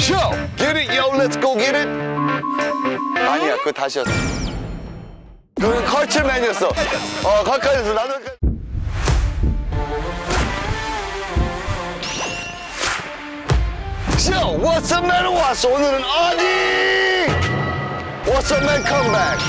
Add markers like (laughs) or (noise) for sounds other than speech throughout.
Show! Get it, yo, let's go get it! 아니야, 그거 다시였어. 그건 컬처맨이었어. 어, 가까이서. 가- Show! What's up, man? 왔어. 오늘은 어디? What's up, man? Come back.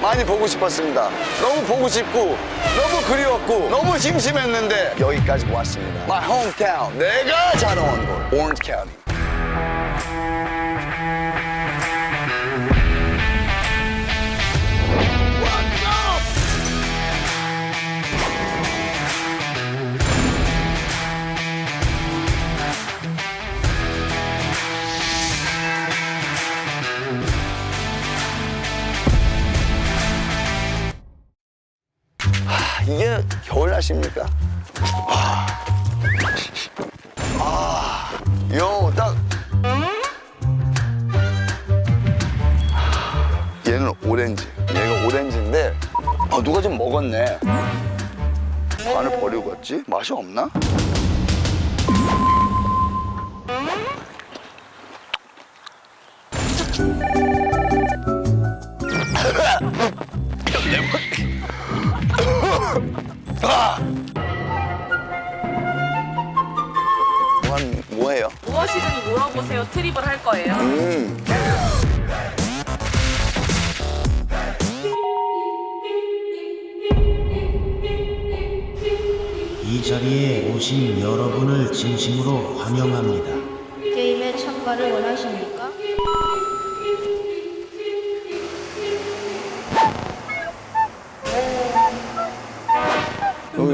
많이 보고 싶었습니다. 너무 보고 싶고, 너무 그리웠고, 너무 심심했는데 여기까지 왔습니다. My hometown. 내가 자라온 곳. Orange County. 날씨입니까? 아, 아, 요, 딱. 얘는 오렌지. 얘가 오렌지인데, 아, 누가 좀 먹었네. 반을 버리고 갔지? 맛이 없나? 뭐한, 뭐해요? 무엇이든 물어보세요. 트립을 할 거예요. 음. 이 자리에 오신 여러분을 진심으로 환영합니다. 게임에 참가를 원하십니까?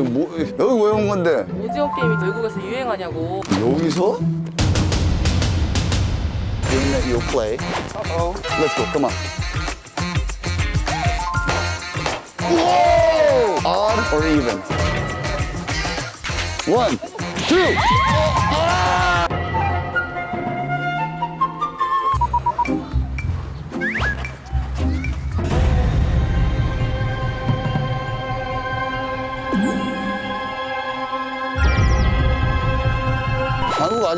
뭐, 여기 왜 온 건데? 오징어 게임이 외국에서 유행하냐고. 여기서? Game that you play. Uh-oh. Let's go, come on. Whoa! Odd or even? One, two.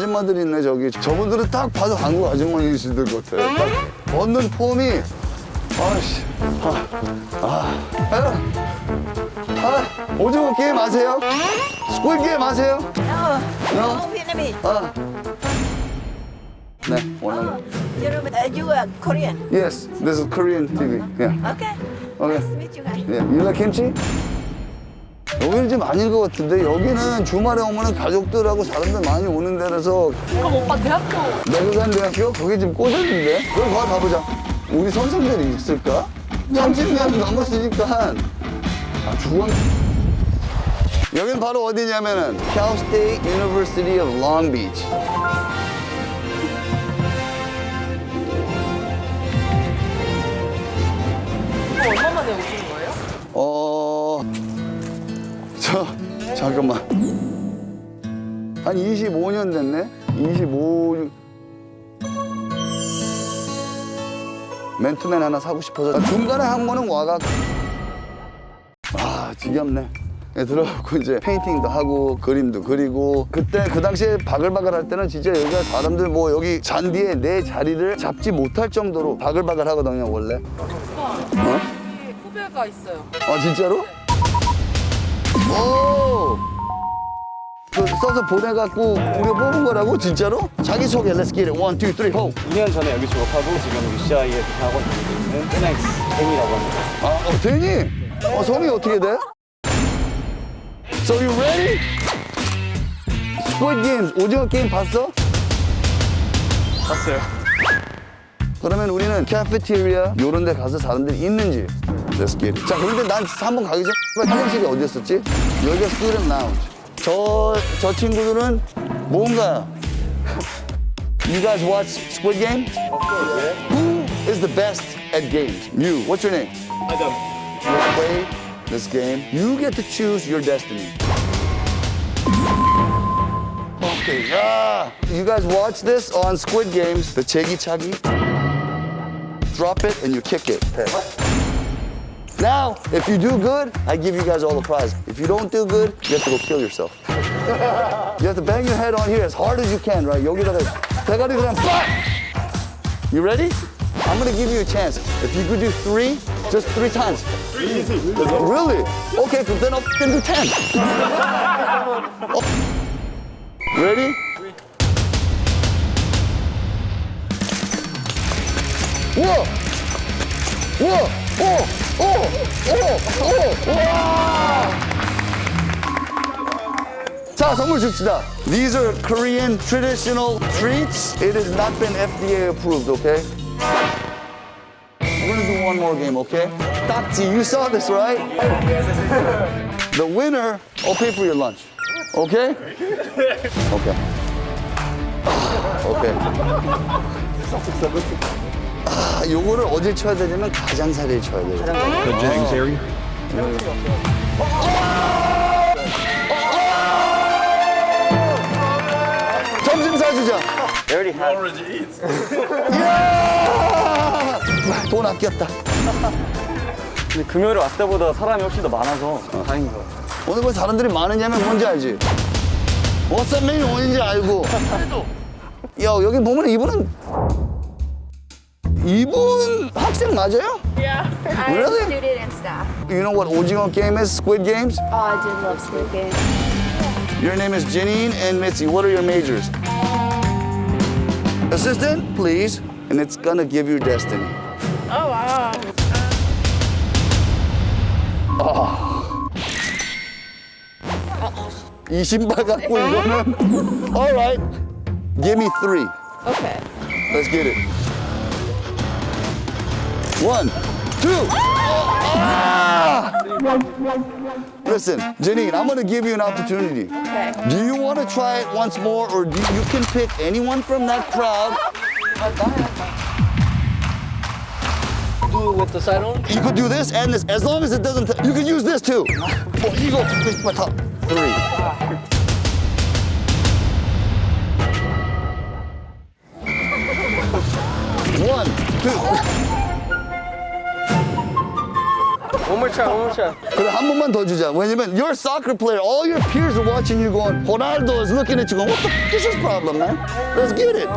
아줌마들이 있네 저기 저분들은 딱 봐도 한국 아줌마이시들 같아 딱 벗는 폼이 아씨 아, 아, 아, 아, 오징어 게임 아세요? 스quid 게임 아세요? No, No? no Vietnamese. 아. 네 원하는 uh, you are Korean. Yes, this is Korean TV yeah. Okay. Okay. Nice to meet you guys. Yeah. You like kimchi? 여기는 좀 아닌 것 같은데 여기는 주말에 오면 가족들하고 사람들 많이 오는 데라서 그럼 오빠 대학교 내가 대학교? 거기 지금 꽂았는데? 그럼 거기 가보자. 우리 선생들이 있을까? 30년 넘었으니까. 아 중앙 여긴 바로 어디냐면은 Cal State University of Long Beach 저 (laughs) 잠깐만. 한 25년 됐네? 25... 맨투맨 하나 사고 싶어서. 중간에 한 번은 와가. 아 지겹네. 예, 들어가고 이제 페인팅도 하고 그림도 그리고 그때 그 당시에 바글바글 할 때는 진짜 여기가 사람들 뭐 여기 잔디에 내 자리를 잡지 못할 정도로 바글바글 하거든요 원래. 어? 후배가 있어요. 아 진짜로? 오! 그 써서 보내갖고 우리가 뽑은 거라고 진짜로? 자기소개 Let's get it one, two, three, ho 2년 전에 여기 졸업하고 지금 UCI에 대학원 다니고 있는 NX 땡이라고 합니다. 아, 어, 되니? 어, 성이 어떻게 돼? So you ready? Squid Games, 오징어 게임 봤어? 봤어요. 그러면 우리는 카페테리아 요런 데 가서 사람들이 있는지 Let's get it. 자, 그런데 난 한 번 가기 전에 화장실이 어디였었지? 여기가 student lounge. 저, 저 친구들은 뭔가 You guys watch Squid Game? Of course, yeah. Who is the best at games? You. What's your name? Adam. You play this game. You get to choose your destiny. Okay, yeah. You guys watch this on Squid Games, the Chegi Chagi. Drop it and you kick it. Now, if you do good, I give you guys all the prize. If you don't do good, you have to go kill yourself. you have to bang your head on here as hard as you can, right? 여기다가 대가리 그냥 빡! You ready? I'm gonna give you a chance. If you could do three, just three times. Really? Okay, 그럼 then I'll f***ing do ten. Oh. Ready? 우와! 우와! 오! 오! 오! 오! 와! 자, 선물 줍시다. These are Korean traditional treats. It has not been FDA approved, okay? We're gonna do one more game, okay? 딱지, you saw this, right? The winner, I'll pay for your lunch. Okay? Okay. Okay. 아, 요거를 어딜 쳐야 되냐면 가장자리에 쳐야 돼요. 점심 사주자. They already have. 이야! 돈 아꼈다. 근데 금요일에 왔을 때보다 사람이 훨씬 더 많아서 다행인 것 같아요. 오늘 왜 사람들이 많으냐면 뭔지 알지? 워썸맨이 뭔지 알고. 야, 여기 보면 이분은 이분 학생 맞아요? Yeah. I'm Really? a student and staff. You know what 오징어 게임 is? Squid Games? Oh, I did love Squid Game. Your name is Janine and Mitzi. What are your majors? Assistant, please. And it's gonna give you destiny. Oh, wow. 이 신발 갖고 이거는 (laughs) All right. Give me three. Okay. Let's get it. One, two. Ah! Listen, Janine, I'm gonna give you an opportunity. Okay. Do you want to try it once more, or do you can pick anyone from that crowd? Do it with the side on? You could do this and this, as long as it doesn't. you can use this too. Well, you go pick my top three. One, two. One more try, one more try. 그래 한 번만 더 주자. 왜냐면 you're a soccer player. All your peers are watching you going. Ronaldo is looking at you going, what the f- is his problem, man? Let's get it.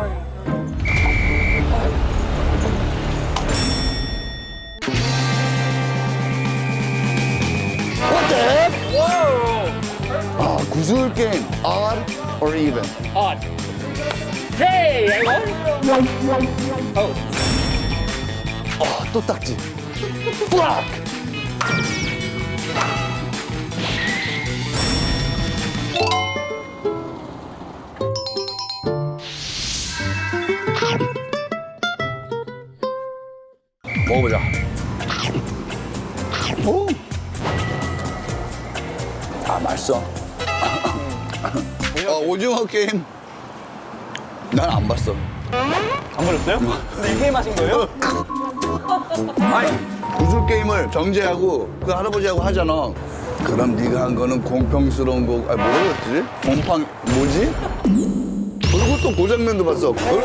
What the heck? 아 구슬 게임. Odd or even? Odd. Hey, I won. 아, 또 딱지. Fuck! 먹어보자. 오! 아, 맛있어. 어, 오징어 게임. 난 안 봤어. 안 걸렸어요? 근데 이 게임 하신 거예요? (laughs) 아니 구슬 게임을 정재하고 그 할아버지하고 하잖아. 그럼 네가 한 거는 공평스러운 거, 아 그랬지? 공팡 뭐지? 그리고 또그 장면도 봤어. 그걸?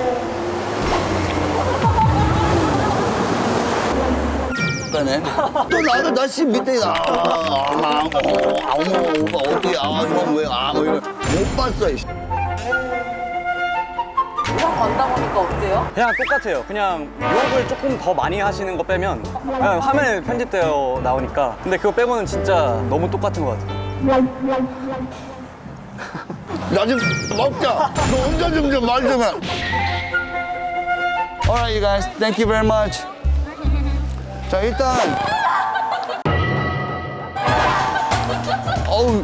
그러네. 또 나를 다시 밑에 아, 아, 아, 어, 아, 어머, 오빠 어디, 아, 이건 왜, 아, 뭐 이런 못 봤어. 이씨. 이상 간다고 하니까 어때요? 그냥 똑같아요. 그냥 욕을 조금 더 많이 하시는 거 빼면 그냥 화면에 편집되어 나오니까. 근데 그거 빼고는 진짜 너무 똑같은 것 같아요. (laughs) 나 좀 먹자. 너 혼자 좀 좀 말 좀 해. Alright, you guys. Thank you very much. 자, 일단. 어우,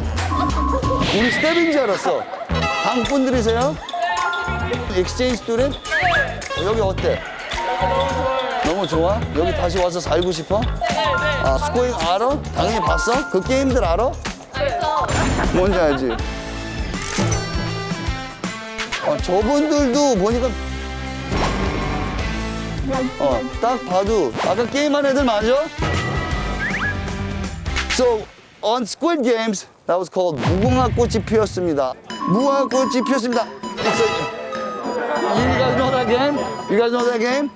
우리 스텝인 줄 알았어. 한국 분들이세요? 엑스체인지 스튜던트? 여기 어때? 너무 좋아? 여기 다시 와서 살고 싶어? 아, 스코잉 알아? 당연히 봤어? 그 게임들 알아? 뭔지 알지? 어, 저분들도 보니까 어, 딱 봐도 아까 게임한 애들 맞아? So, on Squid Games, that was called 무궁화 꽃이 피었습니다. 무궁화 꽃이 피었습니다. You guys know that game? You guys know that game?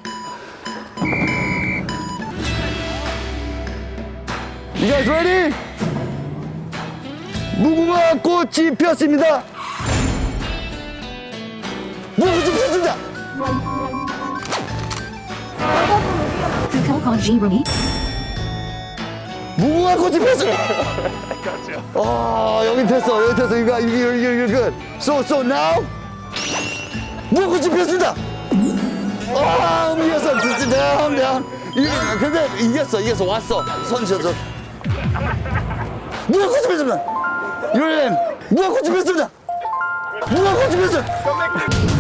You guys ready? 무궁화 꽃이 피었습니다. 무궁화 꽃이 피었습니다. 무궁화 꽃이 피었어요. 아 여기 됐어 여기 됐어 이거 이거 이거 이거 이거 so so now 꽃이 피었습니다. 아 이겼어 진짜 down 이거 근데 이겼어 이겼어 왔어 손 셔서 무궁화 꽃이 피었습니다. 유엔 무궁화 꽃이 피었습니다. 무궁화 꽃이 피었어요.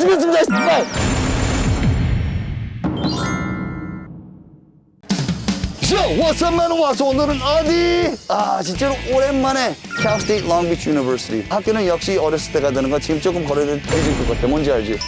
So, what's up, man? 와서 오늘은 어디? 아, 진짜로 오랜만에 Long Beach University. 학교는 역시 어렸을 때 가다는 거 지금 조금 거리를 뒤질 것 같아. 뭔지 알지?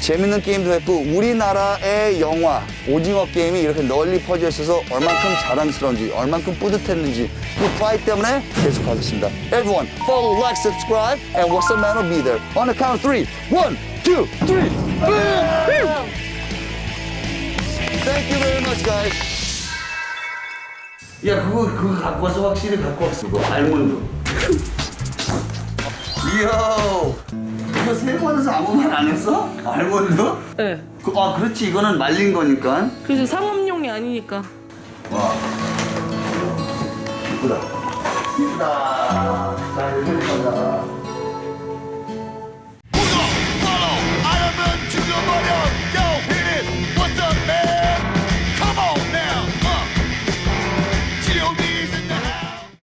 재밌는 게임도 했고 우리나라의 영화 오징어 게임이 이렇게 널리 퍼져 있어서 얼만큼 자랑스러운지 얼만큼 뿌듯했는지 그 프라이 때문에 계속 하겠습니다. Everyone, follow, like, subscribe, and what's man? will be there. On the count of three. One, two, three. Boom! Thank you very much, guys. 야 그거 그거 갖고 와서 확실히 갖고 왔어 그거 알몬드 이야 이거 세관에서 아무 말 안 했어? 알몬드? 네. 그, 아 그렇지 이거는 말린 거니까 그래서 상업용이 아니니까. 와 이쁘다 이쁘다 자 이렇게 가자 Royal.